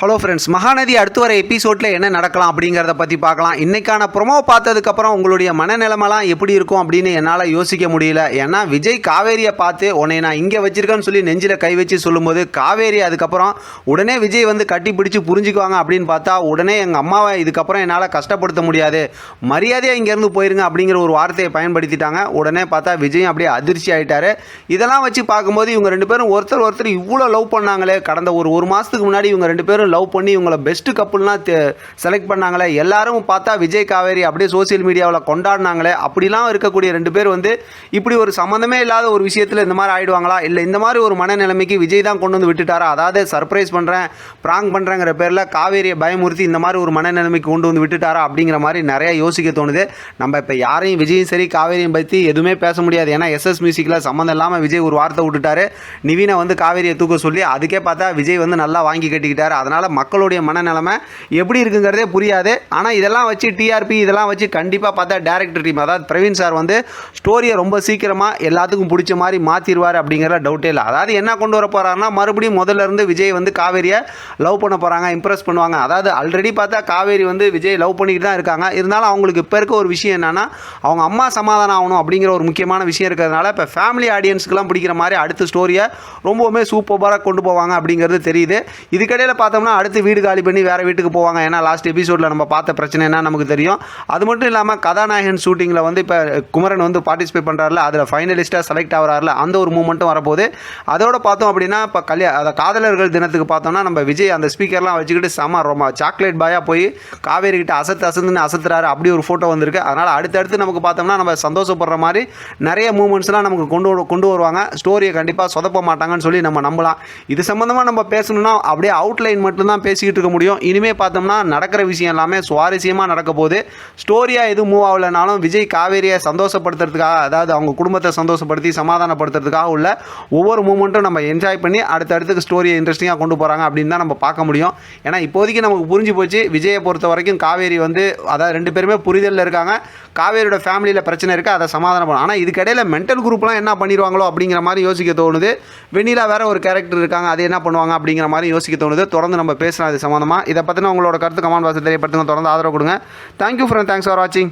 Hello friends Mahanadi அடுத்து வர எபிசோடில் என்ன நடக்கலாம் அப்படிங்கிறத பற்றி பார்க்கலாம். இன்றைக்கான ப்ரொமோ பார்த்ததுக்கப்புறம் உங்களுடைய மனநிலமெல்லாம் எப்படி இருக்கும் அப்படின்னு என்னால் யோசிக்க முடியல. ஏன்னா விஜய் காவேரியை பார்த்து உன்னை நான் இங்கே வச்சுருக்கேன்னு சொல்லி நெஞ்சில் கை வச்சு சொல்லும்போது காவேரி அதுக்கப்புறம் உடனே விஜய் வந்து கட்டி பிடிச்சி புரிஞ்சுக்குவாங்க அப்படின்னு பார்த்தா உடனே எங்கள் அம்மாவை இதுக்கப்புறம் என்னால் கஷ்டப்படுத்த முடியாது. மரியாதையாக இங்கேருந்து போயிருங்க அப்படிங்கிற ஒரு வார்த்தையை பயன்படுத்திட்டாங்க. உடனே பார்த்தா விஜய் அப்படியே அதிர்ச்சி ஆகிட்டார் இதெல்லாம் வச்சு பார்க்கும்போது இவங்க ரெண்டு பேரும் ஒருத்தர் ஒருத்தர் இவ்வளோ லவ் பண்ணாங்களே. கடந்த ஒரு ஒரு மாதத்துக்கு முன்னாடி இவங்க ரெண்டு பேரும் லவ் பண்ணி இவங்களை பெஸ்ட்டு கப்புள்லாம் செலக்ட் பண்ணாங்களே எல்லாரும் பார்த்தா விஜய் காவேரி அப்படியே சோஷியல் மீடியாவில் கொண்டாடினாங்களே அப்படிலாம் இருக்கக்கூடிய ரெண்டு பேர் வந்து இப்படி ஒரு சம்மந்தமே இல்லாத ஒரு விஷயத்தில் இந்த மாதிரி ஆயிடுவாங்களா? இல்லை இந்த மாதிரி ஒரு மனநிலைமைக்கு விஜய் தான் கொண்டு வந்து விட்டுட்டாரா? அதாவது சர்ப்ரைஸ் பண்ணுறேன் ப்ராங் பண்ணுறேங்கிற பேரில் காவேரியை பயமுறுத்தி இந்த மாதிரி ஒரு மனநிலைமைக்கு கொண்டு வந்து விட்டுட்டாரா அப்படிங்கிற மாதிரி நிறைய யோசிக்க தோணுது. நம்ம இப்போ யாரையும் விஜயும் சரி காவேரியும் பற்றி எதுவுமே பேச முடியாது. ஏன்னா எஸ்எஸ் மியூசிக்கில் சம்மந்தம் இல்லாமல் விஜய் ஒரு வார்த்தை விட்டுட்டாரு. நிவீனை வந்து காவேரியை தூக்க சொல்லி அதுக்கே பார்த்தா விஜய் வந்து நல்லா வாங்கி கட்டிக்கிட்டாரு. அதனால் மக்களுடைய மனநிலைமை எப்படி இருக்குங்கிறதே புரியாது. ஆனால் இதெல்லாம் வச்சு டிஆர்பி இதெல்லாம் வச்சு கண்டிப்பாக பார்த்தா டேரக்டர் டீம் அதாவது பிரவீன் சார் வந்து ஸ்டோரியை ரொம்ப சீக்கிரமாக எல்லாத்துக்கும் பிடிச்ச மாதிரி மாற்றிடுவார் அப்படிங்கிற டவுட்டே இல்லை. அதாவது என்ன கொண்டு வர போகிறாருன்னா மறுபடியும் முதல்ல இருந்து விஜய் வந்து காவேரியை லவ் பண்ண போகிறாங்க இம்ப்ரெஸ் பண்ணுவாங்க. அதாவது ஆல்ரெடி பார்த்தா காவேரி வந்து விஜய் லவ் பண்ணிக்கிட்டு தான் இருக்காங்க. இருந்தாலும் அவங்களுக்கு இப்போ இருக்க ஒரு விஷயம் என்னன்னா அவங்க அம்மா சமாதானம் ஆகணும் அப்படிங்கிற ஒரு முக்கியமான விஷயம் இருக்கிறதுனால இப்போ ஃபேமிலி ஆடியன்ஸ்க்குலாம் பிடிக்கிற மாதிரி அடுத்த ஸ்டோரியை ரொம்பவுமே சூப்பராக கொண்டு போவாங்க அப்படிங்கிறது தெரியுது. இதுக்கடையில் பார்த்தோம்னா அடுத்து வீடு காலி பண்ணி வேறு வீட்டுக்கு போவாங்க. ஏன்னா லாஸ்ட் எபிசோடில் நம்ம பார்த்த பிரச்சனை என்ன நமக்கு தெரியும். அது மட்டும் இல்லாமல் கதாநாயகன் ஷூட்டிங்கில் வந்து இப்போ குமரன் வந்து பார்ட்டிசிபேட் பண்ணுறாருல அதில் ஃபைனலிஸ்ட்டாக செலக்ட் ஆகிறாருல அந்த ஒரு மூமெண்ட்டும் வரப்போகுது. அதோட பார்த்தோம் அப்படின்னா இப்போ கல்யா அதை காதலர்கள் தினத்துக்கு பார்த்தோம்னா நம்ம விஜய் அந்த ஸ்பீக்கர்லாம் வச்சுக்கிட்டு செம ரொம்ப சாக்லேட் பாயாக போய் காவேரி கிட்ட அசத்து அசத்துன்னு அசத்துறாரு. அப்படி ஒரு ஃபோட்டோ வந்திருக்கு. அதனால் அடுத்தடுத்து நமக்கு பார்த்தோம்னா நம்ம சந்தோஷப்படுற மாதிரி நிறைய மூமெண்ட்ஸ்லாம் நமக்கு கொண்டு கொண்டு வருவாங்க. ஸ்டோரியை கண்டிப்பாக சொதப்ப மாட்டாங்கன்னு சொல்லி நம்ம நம்பலாம். இது சம்மந்தமாக நம்ம பேசணும்னா அப்படியே அவுட்லைன் மட்டும் மட்டும்தான் பேசிக்கிட்டு இருக்க முடியும். இனிமேல் பார்த்தோம்னா நடக்கிற விஷயம் எல்லாமே சுவாரஸ்யமாக நடக்க போகுது. ஸ்டோரியாக எதுவும் மூவ் ஆகலைனாலும் விஜய் காவேரியை சந்தோஷப்படுத்துறதுக்காக அதாவது அவங்க குடும்பத்தை சந்தோஷப்படுத்தி சமாதானப்படுத்துறதுக்காக உள்ள ஒவ்வொரு மூமெண்ட்டும் நம்ம என்ஜாய் பண்ணி அடுத்தடுத்துக்கு ஸ்டோரியை இன்ட்ரெஸ்டிங்காக கொண்டு போகிறாங்க அப்படின்னு தான் நம்ம பார்க்க முடியும். ஏன்னா இப்போதைக்கு நமக்கு புரிஞ்சு போச்சு விஜயை பொறுத்த வரைக்கும் காவேரி வந்து அதாவது ரெண்டு பேருமே புரிதலில் இருக்காங்க. காவேரியோட ஃபேமிலியில் பிரச்சனை இருக்குது அதை சமாதானம் பண்ணணும் ஆனால் இதுக்கிடையில் மென்டல் குரூப்லாம் என்ன பண்ணிடுவாங்களோ அப்படிங்கிற மாதிரி யோசிக்க தோணுது. வெண்ணிலா வேற ஒரு கேரக்டர் இருக்காங்க அது என்ன பண்ணுவாங்க அப்படிங்கிற மாதிரி யோசிக்க தோணுது. தொடர்ந்து தொடர்ந்து நம்ம பேசலாம் இது சம்மந்தமாக இதை பற்றின உங்களோட கருத்து கமெண்ட் பாக்ஸில் தெரியப்படுத்துங்க. தொடர்ந்து ஆதரவு கொடுங்க. தேங்க்யூ ஃப்ரெண்ட் தேங்க்ஸ் ஃபார் வாட்சிங்